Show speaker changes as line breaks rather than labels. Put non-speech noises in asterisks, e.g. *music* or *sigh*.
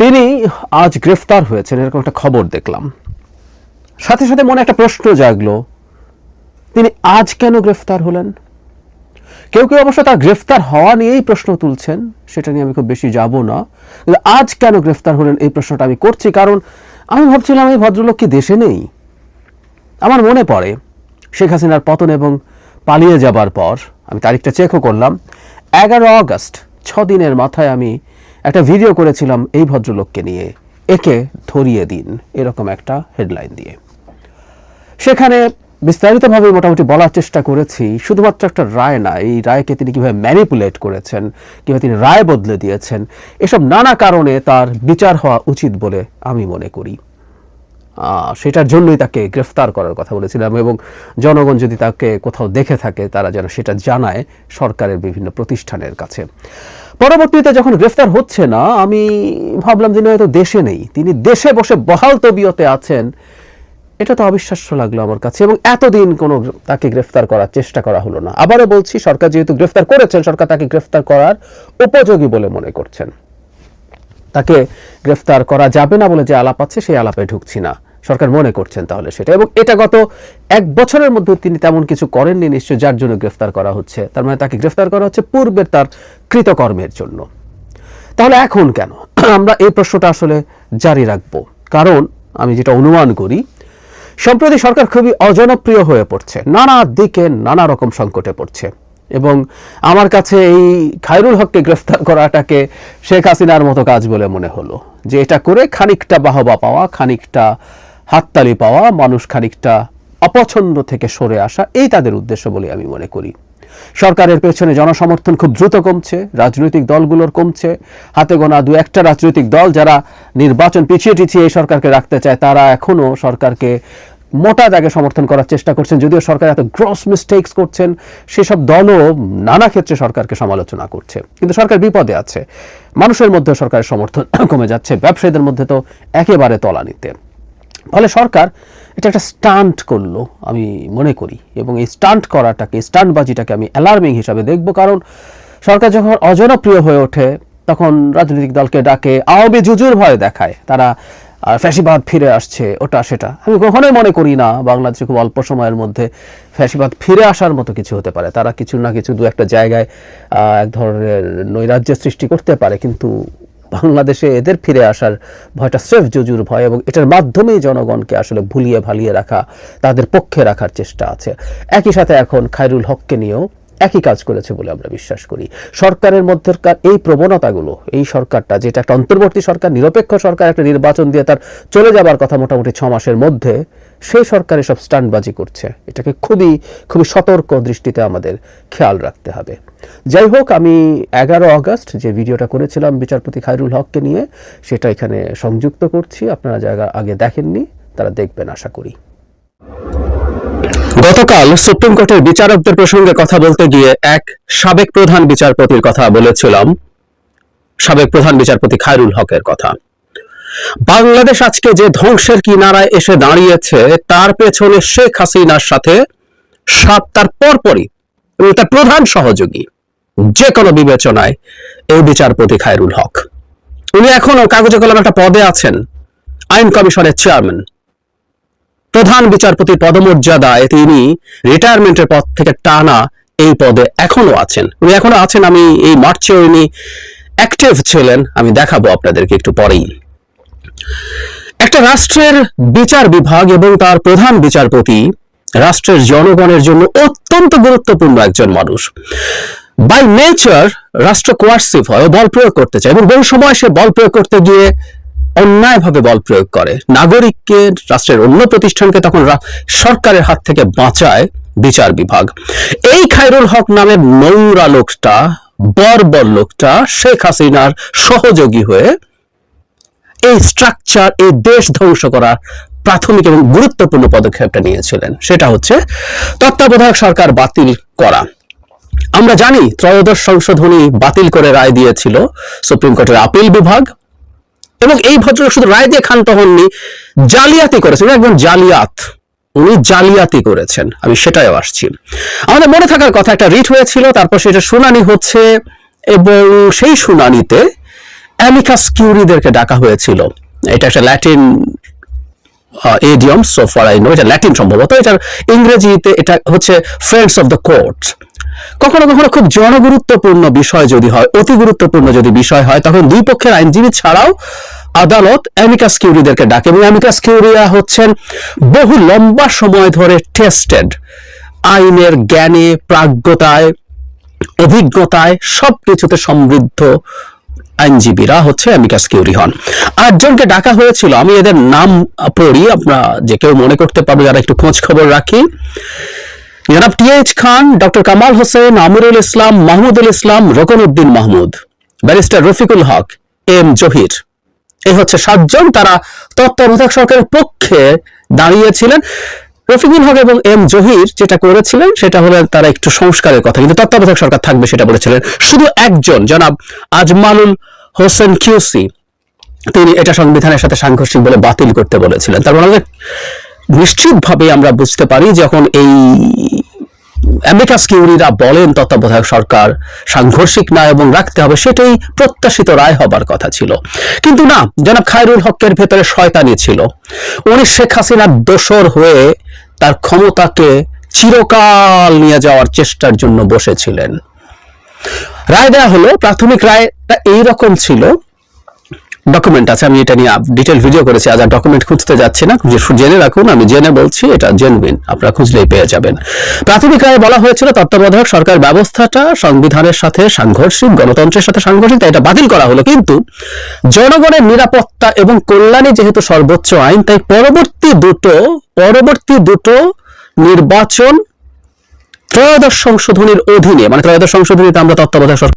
তিনি আজ গ্রেফতার হয়েছেন, এরকম একটা খবর দেখলাম। সাথে সাথে মনে একটা প্রশ্ন জাগলো, তিনি আজ কেন গ্রেফতার হলেন? কেউ কেউ অবশ্য তার গ্রেফতার হওয়া নিয়েই প্রশ্ন তুলছেন, সেটা নিয়ে আমি খুব বেশি যাব না। আজ কেন গ্রেফতার হলেন এই প্রশ্নটা আমি করছি, কারণ আমি ভাবছিলাম এই ভদ্রলোক কি দেশে নেই? আমার মনে পড়ে, শেখ হাসিনার পতন এবং পালিয়ে যাবার পর, আমি তারিখটা চেকও করলাম, এগারো আগস্ট ছ দিনের মাথায় আমি একটা ভিডিও করেছিলাম এই ভদ্রলোককে নিয়ে। একে ধরিয়ে দিন, এরকম একটা হেডলাইন দিয়ে। সেখানে বিস্তারিতভাবে মোটামুটি বলার চেষ্টা করেছি, শুধুমাত্র একটা রায় না, এই রায়কে তিনি কীভাবে ম্যানিপুলেট করেছেন, কীভাবে তিনি রায় বদলে দিয়েছেন, এসব নানা কারণে তার বিচার হওয়া উচিত বলে আমি মনে করি। সেটার জন্যই তাকে গ্রেফতার করার কথা বলেছিলাম এবং জনগণ যদি তাকে কোথাও দেখে থাকে, তারা যেন সেটা জানায় সরকারের বিভিন্ন প্রতিষ্ঠানের কাছে। পরবর্তীতে যখন গ্রেফতার হচ্ছে না, আমি ভাবলাম তিনি হয়তো দেশে নেই, তিনি দেশে বসে বহাল তবিয়তে আছেন, এটা তো অবিশ্বাস্য লাগল আমার কাছে, এবং এতদিন কোনো তাকে গ্রেফতার করার চেষ্টা করা হলো না। আবারও বলছি, সরকার যেহেতু গ্রেফতার করেছেন, সরকার তাকে গ্রেফতার করার উপযোগী বলে মনে করছেন। তাকে গ্রেফতার করা যাবে না বলে যে আলাপ আছে, সেই আলাপে ঢুকছি না। সরকার মনে করছেন তাহলে সেটা। এবং এটা গত এক বছরের মধ্যে তিনি তেমন কিছু করেননি নিশ্চয় যার জন্য গ্রেফতার করা হচ্ছে। তার মানে তাকে গ্রেফতার করা হচ্ছে পূর্বের তার কৃতকর্মের জন্য। তাহলে এখন কেন? *clears throat* আমরা এই প্রশ্নটা আসলে জারি রাখব। কারণ আমি যেটা অনুমান করি, সম্প্রতি সরকার খুবই অজনপ্রিয় হয়ে পড়ছে, নানা দিকে নানা রকম সংকটে পড়ছে। এবং আমার কাছে এই খায়রুল হককে গ্রেফতার করাটাকে শেখ হাসিনার মতো কাজ বলে মনে হলো, যে এটা করে খানিকটা বাহবা পাওয়া, খানিকটা হাততালি পাওয়া, মানুষ খানিকটা অপছন্দ থেকে সরে আসা, এই তাদের উদ্দেশ্য বলে আমি মনে করি। সরকারের পেছনে জনসমর্থন খুব দ্রুত কমছে, রাজনৈতিক দলগুলোর কমছে। হাতে গোনা দু একটা রাজনৈতিক দল যারা নির্বাচন পিছিয়ে টিছিয়ে এই সরকারকে রাখতে চায়, তারা এখনও সরকারকে মোটা দাগে সমর্থন করার চেষ্টা করছেন। যদিও সরকার এত গ্রস মিস্টেকস করছেন, সেসব দলও নানা ক্ষেত্রে সরকারকে সমালোচনা করছে। কিন্তু সরকার বিপদে আছে। মানুষের মধ্যে সরকারের সমর্থন *coughs* কমে যাচ্ছে। ব্যবসায়ীদের মধ্যে তো একেবারে তলানিতে ফলে সরকার এটা একটা স্টান্ট করল, আমি মনে করি। এবং এই স্টান্ট করাটাকে স্টান্টবাজিটাকে আমি অ্যালার্মিং হিসাবে দেখব। কারণ সরকার যখন অজনপ্রিয় হয়ে ওঠে, তখন রাজনৈতিক দলকে ডাকে, আওয়ামী জুজুর ভয় দেখায়। তারা ফ্যাসিবাদ ফিরে আসছে, ওটা সেটা। আমি কখনোই মনে করি না, বাংলাদেশে খুব অল্প সময়ের মধ্যে ফ্যাসিবাদ ফিরে আসার মতো কিছু হতে পারে। তারা কিছু না কিছু দু একটা জায়গায় এক ধরনের নৈরাজ্যের সৃষ্টি করতে পারে। কিন্তু বাংলাদেশে এদের ফিরে আসার ভয়টা স্রেফ জুজুর ভয় এবং এটার মাধ্যমে জনগণকে আসলে ভুলিয়ে ভালিয়ে রাখা, তাদের পক্ষে রাখার চেষ্টা আছে। একই সাথে এখন খায়রুল হককে নিয়েও একই কাজ করেছে বলে আমরা বিশ্বাস করি। সরকারের মধ্যেকার এই প্রবণতাগুলো, এই সরকারটা যেটা একটা অন্তর্বর্তী সরকার, নিরপেক্ষ সরকার একটা নির্বাচন দিয়ে তার চলে যাবার কথা মোটামুটি ছ মাসের মধ্যে, সেই সরকার এসব স্টান্টবাজি করছে। এটাকে খুবই খুবই সতর্ক দৃষ্টিতে আমাদের খেয়াল রাখতে হবে। যাই হোক, আমি এগারো আগস্ট যে ভিডিওটা করেছিলাম বিচারপতি খায়রুল হককে নিয়ে, সেটা এখানে সংযুক্ত করছি। আপনারা জায়গা আগে দেখেননি, তারা দেখবেন, আশা করি। গতকাল সুপ্রিম কোর্টের বিচারকদের প্রসঙ্গে কথা বলতে গিয়ে এক সাবেক প্রধান বিচারপতির কথা বলেছিলাম। সাবেক প্রধান বিচারপতি খায়রুল হকের কথা। বাংলাদেশ আজকে যে ধ্বংসের কিনারায় এসে দাঁড়িয়েছে, তার পেছনে শেখ হাসিনার সাথে সাত তার পরপরই এবং তার প্রধান সহযোগী যে কোনো বিবেচনায় এই বিচারপতি খায়রুল হক। উনি এখনও কাগজে কলম একটা পদে আছেন, আইন কমিশনের চেয়ারম্যান। প্রধান বিচারপতির পদমর্যাদায় তিনি রিটায়ারমেন্টের পদ থেকে টানা এই পদে এখনও আছেন। উনি এখনও আছেন, আমি এই মার্চে উনি অ্যাক্টিভ ছিলেন, আমি দেখাবো আপনাদেরকে একটু পরেই। একটা রাষ্ট্রের বিচার বিভাগ এবং তার প্রধান বিচারপতি রাষ্ট্রের জনগণের জন্য অত্যন্ত গুরুত্বপূর্ণ একজন মানুষ। বাই নেচার রাষ্ট্র কোয়ার্সিভ হয় বল প্রয়োগ করতে চায় এবং বহু সময় সে বল প্রয়োগ করতে গিয়ে অন্যায়ভাবে বল প্রয়োগ করে। নাগরিককে রাষ্ট্রের অন্য প্রতিষ্ঠানকে তখন সরকারের হাত থেকে বাঁচায় বিচার বিভাগ। এই খায়রুল হক নামের নোংরা লোকটা, বর্বর লোকটা শেখ হাসিনার সহযোগী হয়ে এই স্ট্রাকচার এই দেশ ধ্বংস করার প্রাথমিক এবং গুরুত্বপূর্ণ পদক্ষেপটা নিয়েছিলেন। সেটা হচ্ছে তত্ত্বাবধায়ক সরকার বাতিল করা। আমরা জানি ত্রয়োদশ সংশোধনী বাতিল করে রায় দিয়েছিল সুপ্রিম কোর্টের আপিল বিভাগ। এবং এই ভদ্রলোক শুধু রায় দিয়ে ক্ষান্ত হননি, জালিয়াতি করেছেন। একজন জালিয়াত। উনি জালিয়াতি করেছেন। আমি সেটাই আসছি। আমাদের মনে থাকার কথা, একটা রিট হয়েছিল, তারপর সেটা শুনানি হচ্ছে, এবং সেই শুনানিতে অ্যামিকাস কিউরিদেরকে ডাকা হয়েছিল। এটা একটা Latin idiom so for I know এটা ল্যাটিন সম্ভবত, এটার ইংরেজিতে এটা হচ্ছে ফ্রেন্ডস অফ দ্য কোর্ট কখনো কখনো খুব জনগুরুত্বপূর্ণ বিষয় যদি হয়, অতি গুরুত্বপূর্ণ যদি বিষয় হয়, তখন দুই পক্ষের আইনজীবী ছাড়াও আদালত অ্যামিকাস কিউরিদেরকে ডাকে এবং অ্যামিকাস কিউরিয়া হচ্ছেন বহু লম্বা সময় ধরে টেস্টেড আইনের জ্ঞানে, প্রাজ্ঞতায়, অভিজ্ঞতায় সবকিছুতে সমৃদ্ধ আইনজীবীরা হচ্ছে অ্যামিকাস কিউরি হন। আটজনকে ডাকা হয়েছিল, আমি এদের নাম পড়ি, আপনারা যে কেউ মনে করতে পারবে, যারা একটু খোঁজ খবর রাখি। জনাব TH Khan, doctor Kamal Hossain Amirul Islam Mahmudul Islam Rokon Uddin Mahmud. Barrister Rafiqul Haque, M Zahir. এই হচ্ছে সাতজন, তারা তত্ত্বাবধায়ক সরকারের পক্ষে দাঁড়িয়েছিলেন। রফিকুল হক এবং এম জহির যেটা করেছিলেন, সেটা হলো তারা একটু সংস্কারের কথা, কিন্তু তত্ত্বাবধায়ক সরকার থাকবে সেটা বলেছিলেন। শুধু একজন, জনাব আজমালুল হোসেন কিউসি। তিনি এটা সংবিধানের সাথে সাংঘর্ষিক বলে বাতিল করতে বলেছিলেন। তারপর আমাদের নিশ্চিতভাবে আমরা বুঝতে পারি যখন এই অ্যামিকাস কিউরিরা বলেন তত্ত্বাবধায়ক সরকার সাংঘর্ষিক না এবং রাখতে হবে সেটাই প্রত্যাশিত রায় হবার কথা ছিল। কিন্তু না, জনাব খায়রুল হকের ভেতরে শয়তানি ছিল। উনি শেখ হাসিনার দোসর হয়ে তার ক্ষমতাকে চিরকাল নিয়ে যাওয়ার চেষ্টার জন্য বসেছিলেন। রায় দেওয়া হলো, প্রাথমিক রায়টা এইরকম ছিল ডকুমেন্ট আছে, আমি এটা নিয়ে ডিটেল ভিডিও করেছি, আজ আর ডকুমেন্ট খুঁজতে যাচ্ছি না। জেনে রাখুন, আমি জেনে বলছি, এটা জেনুইন আপনারা খুঁজলেই পেয়ে যাবেন। প্রাথমিক রায়ে বলা হয়েছিল, তত্ত্বাবধায়ক সরকার ব্যবস্থাটা সংবিধানের সাথে সাংঘর্ষিক, গণতন্ত্রের সাথে সাংঘর্ষিক, তাই এটা বাতিল করা হলো। কিন্তু জনগণের নিরাপত্তা এবং কল্যাণে যেহেতু সর্বোচ্চ আইন, তাই পরবর্তী দুটো পরবর্তী দুটো নির্বাচন ত্রয়োদশ সংশোধনীর অধীনে মানে ত্রয়োদশ সংশোধনীতে আমরা তত্ত্বাবধায়ক সরকার